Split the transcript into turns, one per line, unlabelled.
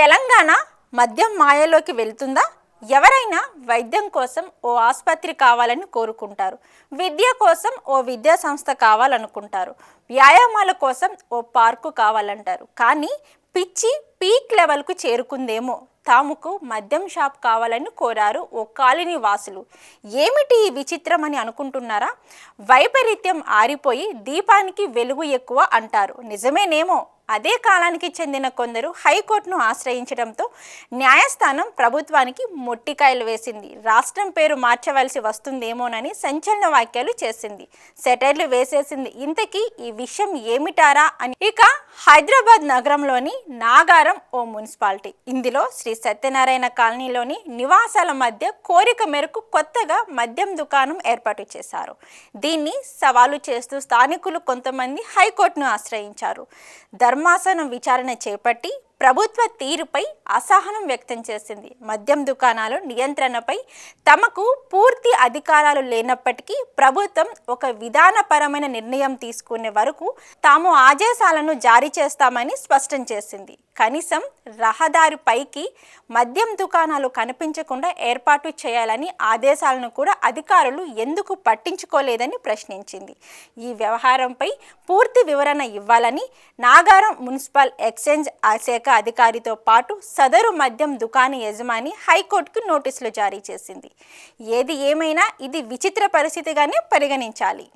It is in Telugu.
తెలంగాణ మద్యం మాయలోకి వెళ్తుందా? ఎవరైనా వైద్యం కోసం ఓ ఆసుపత్రి కావాలని కోరుకుంటారు. విద్య కోసం ఓ విద్యా సంస్థ కావాలనుకుంటారు. వ్యాయామాల కోసం ఓ పార్కు కావాలంటారు. కానీ పిచ్చి పీక్ లెవెల్కు చేరుకుందేమో? తాముకు మద్యం షాప్ కావాలని కోరారు ఓ కాలనీ వాసులు. ఏమిటి ఈ విచిత్రం అని అనుకుంటున్నారా? వైపరీత్యం ఆరిపోయి దీపానికి వెలుగు ఎక్కువ అంటారు. నిజమేనేమో? అదే కాలానికి చెందిన కొందరు హైకోర్టును ఆశ్రయించడంతో న్యాయస్థానం ప్రభుత్వానికి మొట్టికాయలు వేసింది. రాష్ట్రం పేరు మార్చవలసి వస్తుందేమోనని సంచలన వ్యాఖ్యలు చేసింది. సెటైర్లు వేసేసింది. ఇంతకీ ఈ విషయం ఏమిటారా అని ఇక హైదరాబాద్ నగరంలోని నాగారం ఓ మున్సిపాలిటీ. ఇందులో శ్రీ సత్యనారాయణ కాలనీలోని నివాసాల మధ్య కోరిక మేరకు కొత్తగా మద్యం దుకాణం ఏర్పాటు చేశారు. దీన్ని సవాలు చేస్తూ స్థానికులు కొంతమంది హైకోర్టును ఆశ్రయించారు. ధర్మాసనం విచారణ చేపట్టి ప్రభుత్వ తీరుపై అసహనం వ్యక్తం చేసింది. మద్యం దుకాణాలు నియంత్రణపై తమకు పూర్తి అధికారాలు లేనప్పటికీ ప్రభుత్వం ఒక విధానపరమైన నిర్ణయం తీసుకునే వరకు తాము ఆదేశాలను జారీ చేస్తామని స్పష్టం చేసింది. కనీసం రహదారి పైకి మద్యం దుకాణాలు కనిపించకుండా ఏర్పాటు చేయాలని ఆదేశాలను కూడా అధికారులు ఎందుకు పట్టించుకోలేదని ప్రశ్నించింది. ఈ వ్యవహారంపై పూర్తి వివరణ ఇవ్వాలని నాగారం మున్సిపల్ ఎక్స్చేంజ్ శాఖ అధికారితో పాటు సదరు మద్యం దుకాణ యజమాని హైకోర్టుకు నోటీసులు జారీ చేసింది. ఏది ఏమైనా ఇది విచిత్ర పరిస్థితిగానే పరిగణించాలి.